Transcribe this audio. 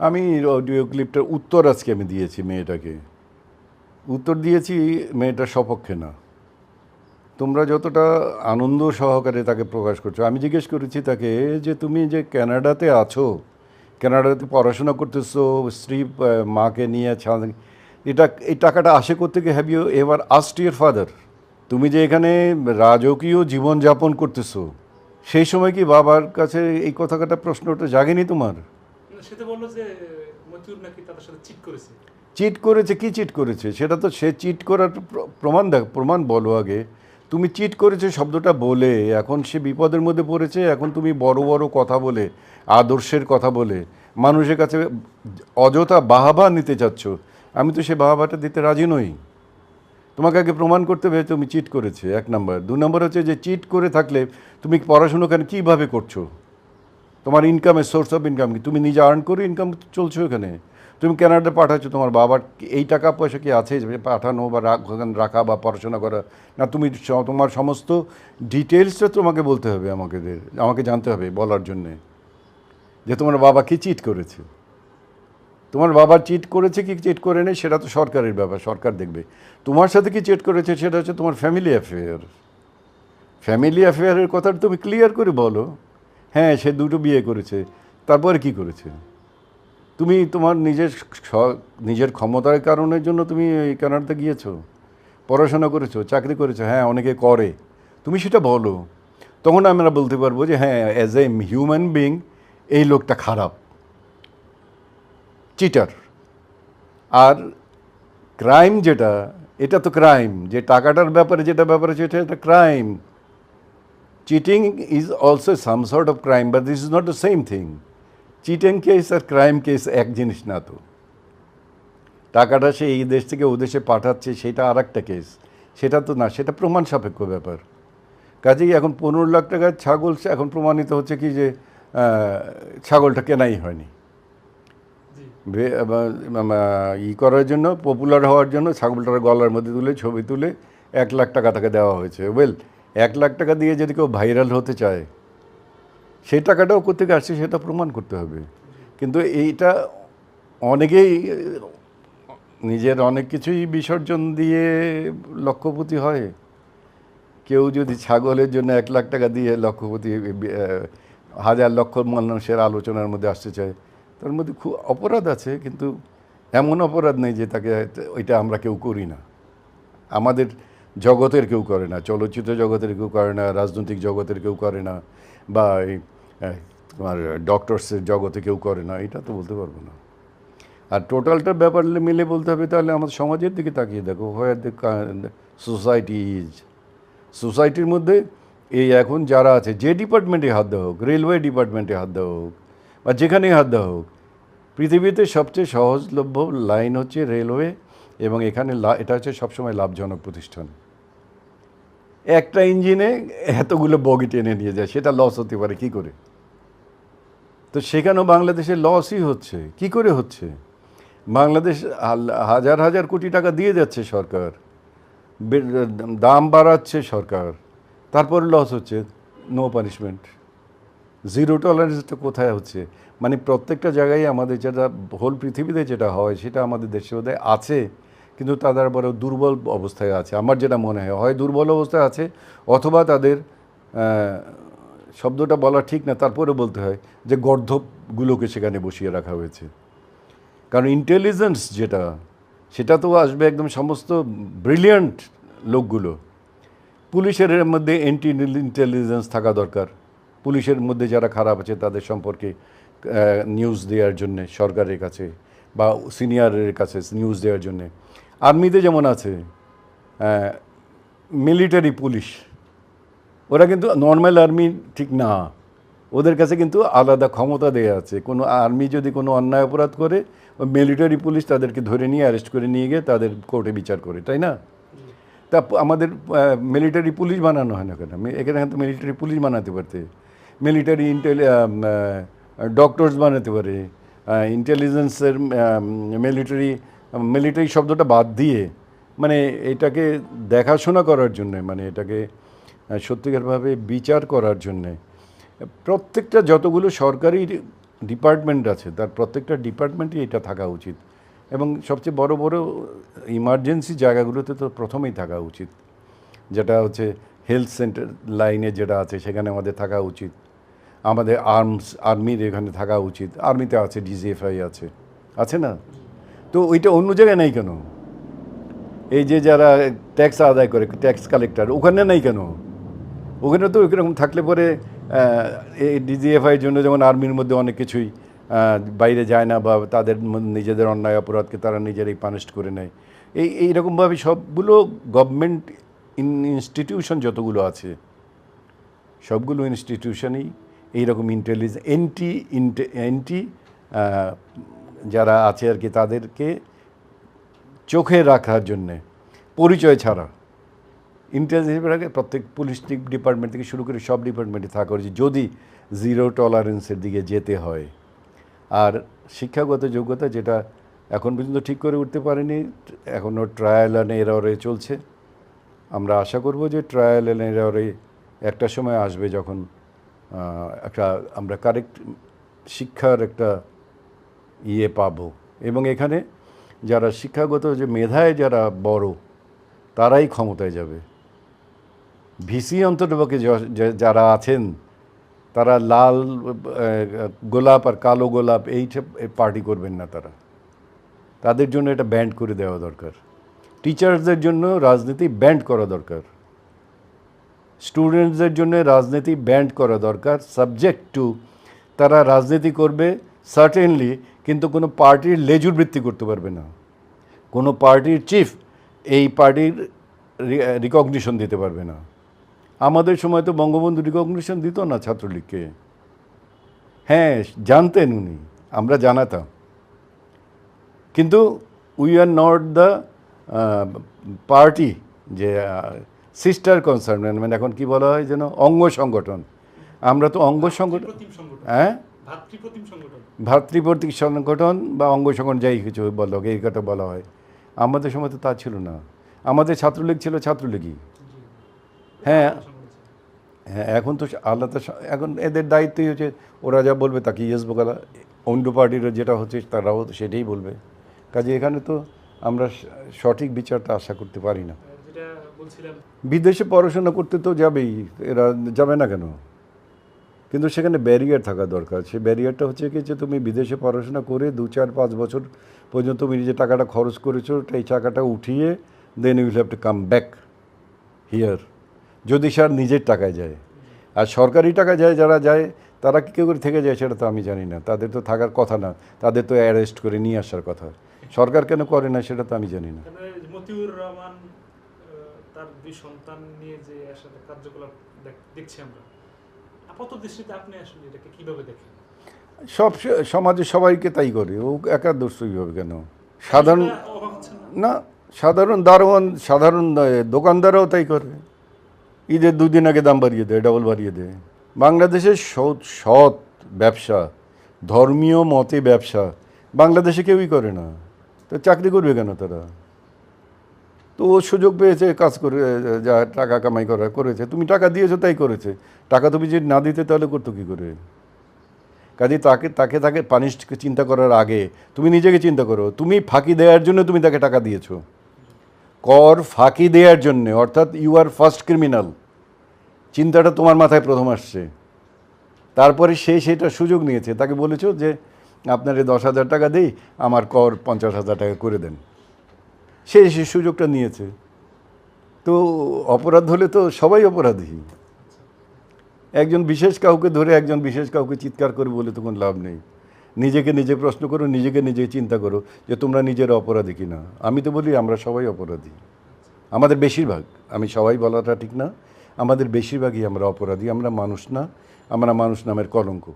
আমি অডিও ক্লিপটার উত্তর আজকে আমি দিয়েছি মেয়েটাকে। উত্তর দিয়েছি মেয়েটার সপক্ষে না। তোমরা যতটা আনন্দ সহকারে তাকে প্রকাশ করছ, আমি জিজ্ঞেস করেছি তাকে যে তুমি যে কানাডাতে আছো কানাডাতে পড়াশোনা করতেছো, স্ত্রী মাকে নিয়ে ছা- এটা, এই টাকাটা আসে করতে have you ever asked your father তুমি যে এখানে রাজকীয় জীবনযাপন করতেছো, সেই সময় কি বাবার কাছে এই কথাটা প্রশ্নটা জাগেনি তোমার? চিট করেছে। চিট করেছে, কি চিট করেছে? সেটা তো সে চিট করার প্র- প্রমাণ দেখ, প্রমাণ বলো আগে। তুমি চিট করেছে শব্দটা বলে, এখন সে বিপদের মধ্যে পড়েছে, এখন তুমি বড় বড় কথা বলে, আদর্শের কথা বলে, মানুষের কাছে অযথা বাহাবা নিতে চাচ্ছ। আমি তো সে বাহাবাটা দিতে রাজি নই। তোমাকে আগে প্রমাণ করতে হবে তুমি চিট করেছে, এক নম্বর দু নম্বর হচ্ছে যে চিট করে থাকলে তুমি পড়াশুনো কেন, কীভাবে করছ? তোমার ইনকামের সোর্স অফ ইনকাম কি? তুমি নিজে আর্ন করে ইনকাম চলছো এখানে তুমি কানাডা পাঠাচ্ছ, তোমার বাবার এই টাকা পয়সা কি আছে? পাঠানো বা রাখা বা পড়াশোনা করা, না তুমি তোমার সমস্ত ডিটেলসটা তোমাকে বলতে হবে আমাকে আমাকে জানতে হবে বলার জন্যে। যে তোমার বাবা কি চিট করেছে? তোমার বাবা চিট করেছে কি চিট করে নেই, সেটা তো সরকারের ব্যাপার, সরকার দেখবে। তোমার সাথে কি চিট করেছে, সেটা হচ্ছে তোমার ফ্যামিলি অ্যাফেয়ার ফ্যামিলি অ্যাফেয়ারের কথাটা তুমি ক্লিয়ার করে বলো। হ্যাঁ সে দুটো বিয়ে করেছে। তারপরে কি করেছে? তুমি তোমার নিজের নিজের ক্ষমতার কারণের জন্য তুমি এই কানাডাতে গিয়েছো? পড়াশোনা করেছ, চাকরি করেছ হ্যাঁ অনেকে করে। তুমি সেটা বলো। তখন আমরা বলতে পারব যে হ্যাঁ অ্যাজ এ হিউম্যান বিং এই লোকটা খারাপ। চিটার আর ক্রাইম যেটা, এটা তো ক্রাইম যে টাকাটার ব্যাপারে যেটা ব্যাপারে সেটা একটা crime cheating is also some sort of crime but this is not the same thing cheating case R crime case এক জিনিস না তো। টাকাটা সে এই দেশ থেকে ও দেশে পাঠাচ্ছে, সেটা আর একটা কেস সেটা তো না, সেটা প্রমাণ সাপেক্ষ ব্যাপার। কাজেই এখন পনেরো লাখ টাকার ছাগল এখন প্রমাণিত হচ্ছে কি যে ছাগলটা কেনাই হয়নি। ই করার জন্য পপুলার হওয়ার জন্য ছাগলটার গলার মধ্যে তুলে, ছবি তুলে এক লাখ টাকা তাকে দেওয়া হয়েছে। ওয়েল এক লাখ টাকা দিয়ে যদি কেউ ভাইরাল হতে চায়, সেই টাকাটাও কোথেকে আসছে সেটা প্রমাণ করতে হবে। কিন্তু এইটা অনেকেই, নিজের অনেক কিছুই বিসর্জন দিয়ে লক্ষ্যপতি হয়। কেউ যদি ছাগলের জন্য এক লাখ টাকা দিয়ে লক্ষ্যপতি হাজার লক্ষ মানুষের আলোচনার মধ্যে আসতে চায়, তার মধ্যে খুব অপরাধ আছে, কিন্তু এমন অপরাধ নেই যে তাকে, ওইটা আমরা কেউ করি না। আমাদের জগতের কেউ করে না, চলচ্চিত্র জগতের কেউ করে না, রাজনৈতিক জগতের কেউ করে না, বা এই তোমার ডক্টরসের জগতে কেউ করে না, এটা তো বলতে পারব না। আর টোটালটা ব্যাপার মিলে বলতে হবে, তাহলে আমাদের সমাজের দিকে তাকিয়ে দেখো হোয়ার দ্য সোসাইটি ইজ সোসাইটির মধ্যে এই এখন যারা আছে, যে ডিপার্টমেন্টে হাত দেওয়া হোক রেলওয়ে ডিপার্টমেন্টে হাত দেওয়া হোক, বা যেখানেই হাত দেওয়া হোক, পৃথিবীতে সবচেয়ে সহজলভ্য লাইন হচ্ছে রেলওয়ে এবং এখানে এটা হচ্ছে সবসময় লাভজনক প্রতিষ্ঠান। একটা ইঞ্জিনে এতগুলো বগি টেনে নিয়ে যায়, সেটা লস হতে পারে, কি করে? তো সেখানেও বাংলাদেশে লসই হচ্ছে, কি করে হচ্ছে? বাংলাদেশ হাজার হাজার কোটি টাকা দিয়ে যাচ্ছে সরকার দাম বাড়াচ্ছে সরকার, তারপর লস হচ্ছে নো পানিশমেন্ট জিরো টলারেন্সটা কোথায় হচ্ছে? মানে প্রত্যেকটা জায়গায় আমাদের যেটা হোল পৃথিবীতে যেটা হয়, সেটা আমাদের দেশে বোধহয় আছে। কিন্তু তাদের বড় দুর্বল অবস্থায় আছে। আমার যেটা মনে হয় হয় দুর্বল অবস্থায় আছে অথবা তাদের শব্দটা বলা ঠিক না তারপরে বলতে হয় যে গর্ধপগুলোকে সেখানে বসিয়ে রাখা হয়েছে। কারণ ইন্টেলিজেন্স যেটা, সেটা তো আসবে একদম সমস্ত ব্রিলিয়ান্ট লোকগুলো। পুলিশের মধ্যে এন্টি ইন্টেলিজেন্স থাকা দরকার। পুলিশের মধ্যে যারা খারাপ আছে, তাদের সম্পর্কে নিউজ দেওয়ার জন্যে সরকারের কাছে বা সিনিয়রের কাছে নিউজ দেওয়ার জন্যে। আর্মিতে যেমন আছে মিলিটারি পুলিশ ওরা কিন্তু নর্মাল আর্মি ঠিক না। ওদের কাছে কিন্তু আলাদা ক্ষমতা দেওয়া আছে। কোনো আর্মি যদি কোনো অন্যায় অপরাধ করে মিলিটারি পুলিশ তাদেরকে ধরে নিয়ে অ্যারেস্ট করে নিয়ে গিয়ে তাদের কোর্টে বিচার করে, তাই না? তা আমাদের মিলিটারি পুলিশ বানানো হয় না কেন? এখানে তো মিলিটারি পুলিশ বানাতে পারতে। মিলিটারি ইন্টেলি ডক্টরস বানাতে পারে। ইন্টেলিজেন্সের মিলিটারি মিলিটারি শব্দটা বাদ দিয়ে মানে এটাকে দেখাশোনা করার জন্যে মানে এটাকে সত্যিকারভাবে বিচার করার জন্যে, প্রত্যেকটা যতগুলো সরকারি ডিপার্টমেন্ট আছে, তার প্রত্যেকটা ডিপার্টমেন্টই এটা থাকা উচিত। এবং সবচেয়ে বড় বড় ইমার্জেন্সি জায়গাগুলোতে তো প্রথমেই থাকা উচিত। যেটা হচ্ছে হেলথ সেন্টার লাইনে যেটা আছে, সেখানে আমাদের থাকা উচিত। আমাদের আর্মস, আর্মির এখানে থাকা উচিত। আর্মিতে আছে, ডিজিএফআই আছে। আছে না? তো ওইটা অন্য জায়গায় নেই কেন? এই যে যারা ট্যাক্স আদায় করে ট্যাক্স কালেক্টর ওখানে নেই কেন? ওখানে তো এরকম থাকলে পরে এই ডিজিএফআইয়ের জন্য যেমন আর্মির মধ্যে অনেক কিছুই বাইরে যায় না বা তাদের নিজেদের অন্যায় অপরাধকে তারা নিজেরাই পানিশ করে নেয়। এই, এইরকমভাবে সবগুলো গভর্নমেন্ট ইন ইনস্টিটিউশন যতগুলো আছে, সবগুলো ইনস্টিটিউশনই এইরকম ইন্টেলিজেন্স এন্টি এন্টি যারা আছে আর কি, তাদেরকে চোখে রাখার জন্যে, পরিচয় ছাড়া। ইন্টেলিজেন্স প্রত্যেক পুলিশ ডিপার্টমেন্ট থেকে শুরু করে সব ডিপার্টমেন্টে থাকা উচিত। যদি জিরো টলারেন্সের দিকে যেতে হয়। আর শিক্ষাগত যোগ্যতা যেটা এখন পর্যন্ত ঠিক করে উঠতে পারেনি এখনও ট্রায়াল অ্যান্ড এররে চলছে। আমরা আশা করব যে ট্রায়াল অ্যান্ড এররে একটা সময় আসবে যখন একটা আমরা কারেক্ট শিক্ষার একটা ইয়ে পাবো। এবং এখানে যারা শিক্ষাগত যে মেধায় যারা বড়, তারাই ক্ষমতায় যাবে। ভিসি অন্তর্পক্ষে য- যারা আছেন, তারা লাল গোলাপ আর কালো গোলাপ এই পার্টি করবেন না তারা। তাদের জন্য এটা ব্যান্ড করে দেওয়া দরকার। টিচার্সদের জন্য রাজনীতি ব্যান্ড করা দরকার। স্টুডেন্টসদের জন্য রাজনীতি ব্যান্ড করা দরকার। সাবজেক্ট টু, তারা রাজনীতি করবে সার্টেনলি কিন্তু কোনো পার্টির লেজুর বৃত্তি করতে পারবে না। কোনো পার্টির চিফ এই পার্টির রিকগনিশন দিতে পারবে না। আমাদের সময় তো বঙ্গবন্ধু রিকগনিশন দিত না ছাত্রলীগকে। হ্যাঁ জানতেন উনি আমরা জানাতাম। কিন্তু we are not the party যে সিস্টার কনসার্ন মানে এখন কি বলা হয় যেন অঙ্গ সংগঠন। আমরা তো অঙ্গ সংগঠন। হ্যাঁ? ভাতৃপ্রতিক সংগঠন। বা অঙ্গ সংগঠন যাই কিছু বলো এই কথা বলা হয়। আমাদের সময় তো তা ছিল না। আমাদের ছাত্রলীগ ছিল ছাত্রলীগই। হ্যাঁ। হ্যাঁ এখন তো আলাদা এখন এদের দায়িত্বই হচ্ছে ওরা যা বলবে তাকে ইয়েস বোকালা অন্য পার্টির যেটা হচ্ছে তারাও তো সেটাই বলবে। কাজে এখানে তো আমরা সঠিক বিচারটা আশা করতে পারি না। বিদেশে পড়াশোনা করতে তো যাবেই এরা যাবে না কেন? কিন্তু সেখানে ব্যারিয়ার থাকা দরকার। সেই ব্যারিয়ারটা হচ্ছে কি যে তুমি বিদেশে পড়াশোনা করে দু চার পাঁচ বছর পর্যন্ত তুমি নিজে টাকাটা খরচ করেছ এই টাকাটা উঠিয়ে দেন you'll have to come back here যদি স্যার নিজের টাকায় যায়। আর সরকারি টাকা যায়, যারা যায়, তারা কী করে থেকে যায় সেটা তো আমি জানি না। তাদের তো থাকার কথা না। তাদের তো অ্যারেস্ট করে নিয়ে আসার কথা। সরকার কেন করে না সেটা তো আমি জানি না। রহমান তার দুই সন্তান নিয়ে যে আসলে কার্যকলাপ দেখছি আমরা। আপাত দৃষ্টিতে আপনি আসলে এটাকে কীভাবে দেখেন? সব সমাজে সবাইকে তাই করে ও একা দোষই হবে কেন? সাধারণ না? সাধারণ দারোয়ান সাধারণ দোকানদারও তাই করে। ঈদের দুদিন আগে দাম বাড়িয়ে দেয় ডবল বাড়িয়ে দেয়। বাংলাদেশের সৎ সৎ ব্যবসা ধর্মীয় মতে ব্যবসা বাংলাদেশে কেউই করে না। তো চাকরি করবে কেন তারা? তো ও সুযোগ পেয়েছে, কাজ করে যা টাকা কামাই করা করেছে। তুমি টাকা দিয়েছ, তাই করেছে। টাকা তুমি যদি না দিতে, তাহলে করতো কী করে? কাজে তাকে তাকে তাকে পানিশ চিন্তা করার আগে তুমি নিজেকে চিন্তা করো, তুমি ফাঁকি দেওয়ার জন্য তুমি তাকে টাকা দিয়েছ। কর ফাঁকি দেওয়ার জন্যে, অর্থাৎ ইউ আর ফার্স্ট ক্রিমিনাল চিন্তাটা তোমার মাথায় প্রথম আসছে। তারপরে সে সেটা সুযোগ নিয়েছে। তাকে বলেছ যে, আপনার এই দশ হাজার টাকা দিই, আমার কর পঞ্চাশ হাজার টাকা করে দেন। সে সে সুযোগটা নিয়েছে। তো অপরাধ হলে তো সবাই অপরাধী। একজন বিশেষ কাউকে ধরে একজন বিশেষ কাউকে চিৎকার করে বলে তো কোনো লাভ নেই। নিজেকে নিজে প্রশ্ন করো, নিজেকে নিজে চিন্তা করো যে তোমরা নিজের অপরাধী কিনা। আমি তো বলি আমরা সবাই অপরাধী। আমাদের বেশিরভাগ, আমি সবাই বলাটা ঠিক না। আমাদের বেশিরভাগই আমরা অপরাধী, আমরা মানুষ না। আমরা মানুষ নামের কলঙ্ক।